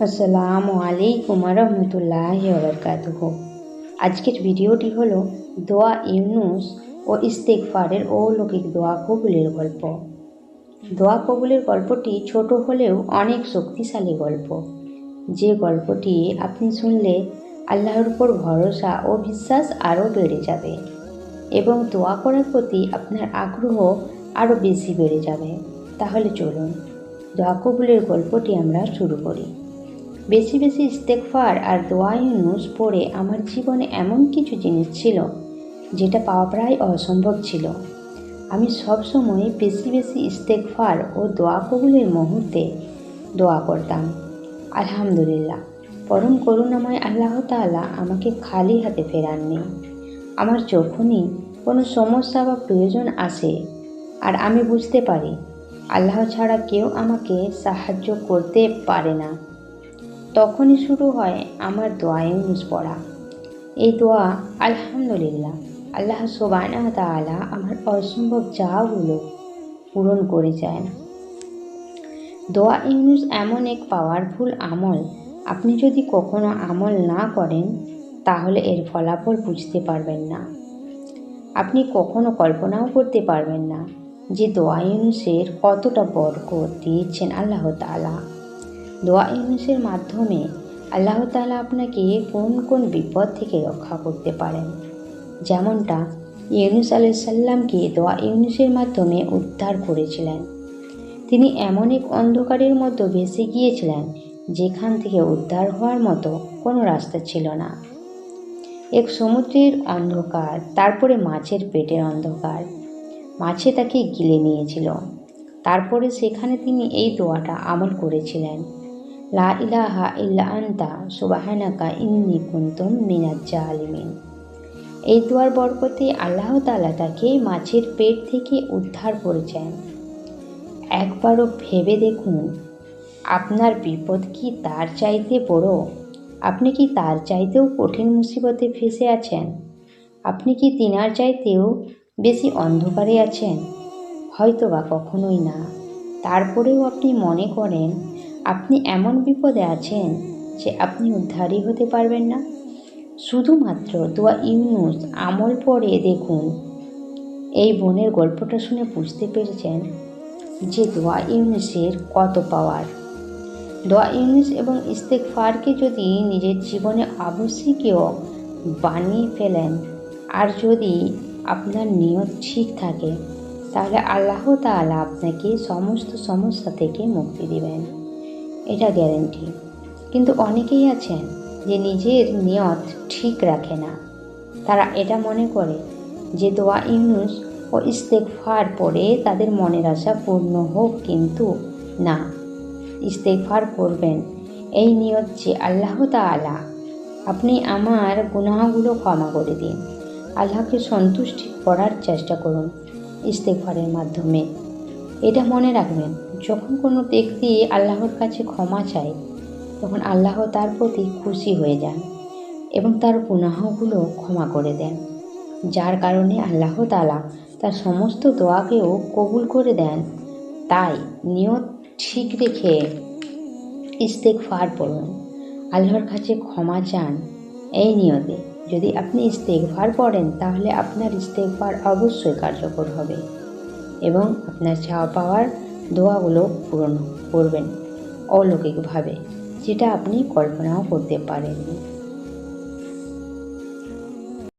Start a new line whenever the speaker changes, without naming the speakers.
আসসালামু আলাইকুম রহমতুল্লাহ বরকাতুহ আজকের ভিডিওটি হলো দোয়া, ইউনুস ও ইস্তেকফারের অলৌকিক দোয়া কবুলের গল্প। দোয়া কবুলের গল্পটি ছোট হলেও অনেক শক্তিশালী গল্প। যে গল্পটি আপনি শুনলে আল্লাহর উপর ভরসা ও বিশ্বাস আরও বেড়ে যাবে এবং দোয়া করার প্রতি আপনার আগ্রহ আরও বেশি বেড়ে যাবে। তাহলে চলুন দোয়া কবুলের গল্পটি আমরা শুরু করি। বেশি বেশি ইস্তেকফার আর দোয়া ইউনুস পড়ে আমার জীবনে এমন কিছু জিনিস ছিল, যেটা পাওয়া প্রায় অসম্ভব ছিল। আমি সবসময় বেশি বেশি ইস্তেকফার ও দোয়া কবুলের মুহূর্তে দোয়া করতাম। আলহামদুলিল্লাহ, পরম করুণাময় আল্লাহ তাআলা আমাকে খালি হাতে ফেরাননি। আমার যখনই কোনো সমস্যা বা প্রয়োজন আসে আর আমি বুঝতে পারি, আল্লাহ ছাড়া কেউ আমাকে সাহায্য করতে পারে না। তখনই শুরু হয় আমার দোয়া ইউনুস পড়া। এই দোয়া আলহামদুলিল্লাহ, আল্লাহ সোবানা তাআলা আমার অসম্ভব চাওগুলো পূরণ করে যায় না দোয়া ইউনুস এমন এক পাওয়ারফুল আমল, আপনি যদি কখনো আমল না করেন, তাহলে এর ফলাফল বুঝতে পারবেন না। আপনি কখনো কল্পনাও করতে পারবেন না যে দোয়া ইউনুসের কতটা বরকত দিয়েছেন আল্লাহ তাআলা। দোয়া ইউনুসের মাধ্যমে আল্লাহ তাআলা আপনাকে কোন কোন বিপদ থেকে রক্ষা করতে পারেন? যেমনটা ইউনুস আলাইসাল্লামকে দোয়া ইউনুসের মাধ্যমে উদ্ধার করেছিলেন। তিনি এমন এক অন্ধকারের মতো ভেসে গিয়েছিলেন, যেখান থেকে উদ্ধার হওয়ার মতো কোনো রাস্তা ছিল না। এক সমুদ্রের অন্ধকার, তারপরে মাছের পেটের অন্ধকার। মাছে তাকে গিলে নিয়েছিল। তারপরে সেখানে তিনি এই দোয়াটা আমল করেছিলেন। লা ইলাহা ইল্লা আন্তা, সুবাহানাকা ইন্নি কুন্তুম মিনাজ জালিমিন। এই দোয়ার বরকতে আল্লাহ তালা তাকে মাছের পেট থেকে উদ্ধার করেছেন। একবারও ভেবে দেখুন, আপনার বিপদ কি তার চাইতে বড়? আপনি কি তার চাইতেও কঠিন মুসিবতে ফেসে আছেন? আপনি কি তিনার চাইতেও বেশি অন্ধকারে আছেন? হয়তো বা কখনোই না। তারপরেও আপনি মনে করেন আপনি এমন বিপদে আছেন যে আপনি উদ্ধারই হতে পারবেন না। শুধুমাত্র দোয়া ইউনুস আমল পড়ে দেখুন। এই বোনের গল্পটা শুনে বুঝতে পেরেছেন যে দোয়া ইউনুসের কত পাওয়ার। দোয়া ইউনুস এবং ইস্তেকফারকে যদি নিজের জীবনে আবশ্যকীয় বানিয়ে ফেলেন, আর যদি আপনার নিয়ত ঠিক থাকে, তাহলে আল্লাহ তাআলা আপনাকে সমস্ত সমস্যা থেকে মুক্তি দিবেন। এটা গ্যারেন্টি কিন্তু অনেকেই আছেন যে নিজের নিয়ত ঠিক রাখে না। তারা এটা মনে করে যে দোয়া ইউনুস ও ইস্তেকফার পরে তাদের মনের আশা পূর্ণ হোক কিন্তু না। ইস্তেকফার করবেন। এই নিয়ত যে আল্লাহ তাআলা, আপনি আমার গুনাহগুলো ক্ষমা করে দিন। আল্লাহকে সন্তুষ্টি করার চেষ্টা করুন ইস্তেকফারের মাধ্যমে। এটা মনে রাখবেন, যখন কোনো ব্যক্তি আল্লাহর কাছে ক্ষমা চায়, তখন আল্লাহ তার প্রতি খুশি হয়ে যান এবং তার গুনাহগুলো ক্ষমা করে দেন। যার কারণে আল্লাহ তালা তার সমস্ত দোয়াকেও কবুল করে দেন। তাই নিয়ত ঠিক রেখে ইস্তেক ফার পড়ুন। আল্লাহর কাছে ক্ষমা চান এই নিয়তে। যদি আপনি ইস্তেকফার পড়েন, তাহলে আপনার ইস্তেকফার অবশ্যই কার্যকর হবে। এবং আপনার চাওয়া পাওয়ার দোয়াগুলো পূরণ করবেন অলৌকিকভাবে যেটা আপনি কল্পনাও করতে পারেননি।